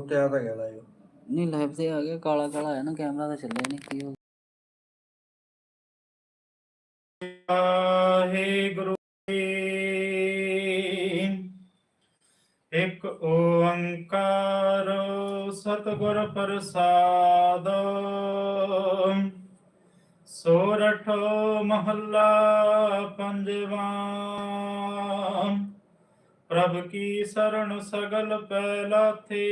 ਆ ਤਾਂ ਗਿਆ ਲਾਈਵ ਨਹੀਂ ਲਾਈਵ ਤੇ ਆ ਗਿਆ ਕਾਲਾ ਕਾਲਾ ਆਇਆ ਨਾ ਕੈਮਰਾ ਤਾਂ ਚੱਲਿਆ ਨਹੀਂ ਕੀ ਹੋ ਵਾਹਿਗੁਰੂ ਜੀ ਇੱਕ ਓੰਕਾਰ ਸਤਿਗੁਰ ਪ੍ਰਸਾਦ। ਸੋਰਠ ਮਹੱਲਾ ਪੰਜਵਾਂ। ਪ੍ਰਭ ਕੀ ਸਰਣ ਸਗਲ ਪੈ ਲਾਥੀ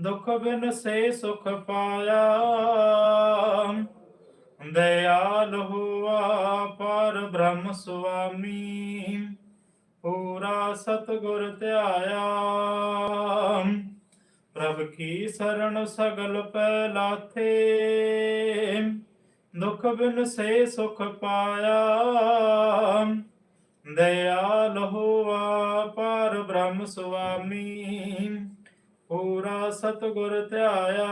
ਦੁਖ ਬਿਨ ਸੇ ਸੁਖ ਪਾਇਆ। ਦਇਆਲ ਹੁਆ ਪਰ ਬ੍ਰਹਮ ਸੁਆਮੀ। ਪੂਰਾ ਸਤਗੁਰ ਧਿਆਇਆ। ਪ੍ਰਭ ਕੀ ਸਰਣ ਸਗਲ ਪੈ ਲਾਥੇ ਦੁਖ ਬਿਨ ਸੇ ਸੁਖ ਪਾਇਆ। ਦਇਆਲ ਹੁਆ ਪਰ ਬ੍ਰਹਮ ਸੁਆਮੀ, ਪੂਰਾ ਸਤਗੁਰ ਧਿਆਇਆ।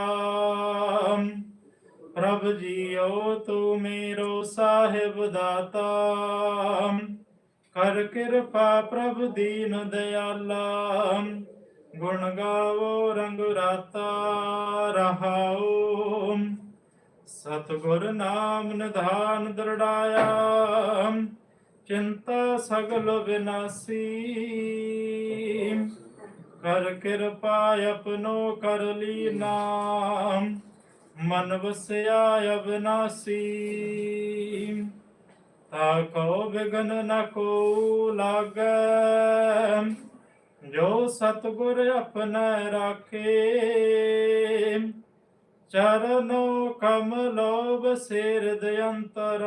ਪ੍ਰਭ ਜੀਓ ਤੂੰ ਮੇਰੋ ਸਾਹਿਬ ਦਾਤਾ। ਕਰ ਕਿਰਪਾ ਪ੍ਰਭ ਦੀਨ ਦਿਆਲਾ ਗੁਣ ਗਾਵੋ ਰੰਗ ਰਾਤਾ ਰਹਾਉ। ਸਤਗੁਰ ਨਾਮ ਨਿਧਾਨ ਦਰੜਾਇਆ। ਚਿੰਤਾ ਸਗਲ ਵਿਨਾਸੀ ਕਰ ਕਿਰਪਾ ਆਪਨੋ ਕਰ ਲੀਨਾ ਮਨ ਵਸਿਆ ਅਬਨਾਸੀ। ਤਾ ਕੋ ਬਿਗਨ ਨ ਕੋ ਲਾਗੈ, ਜੋ ਸਤਗੁਰ ਆਪਣਾ ਰਾਖੇ। ਚਰਨੋ ਕਮਲੋ ਬਸੇਰ ਦਯੰਤਰ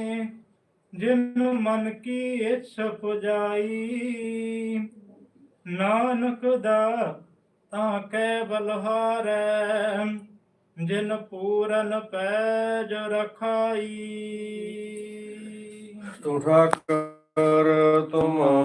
ਜਿਨ ਮਨ ਕੀ ਇਛ ਪੁਜਾਈ। ਨਾਨਕ ਦਾ ਤਾਂ ਕੈ ਬਲਹਾਰੈ ਜਿਨ ਪੂਰਨ ਪੈਜ ਰਖਾਈ। ਟੂਠਾ ਕਰ ਤੁਮ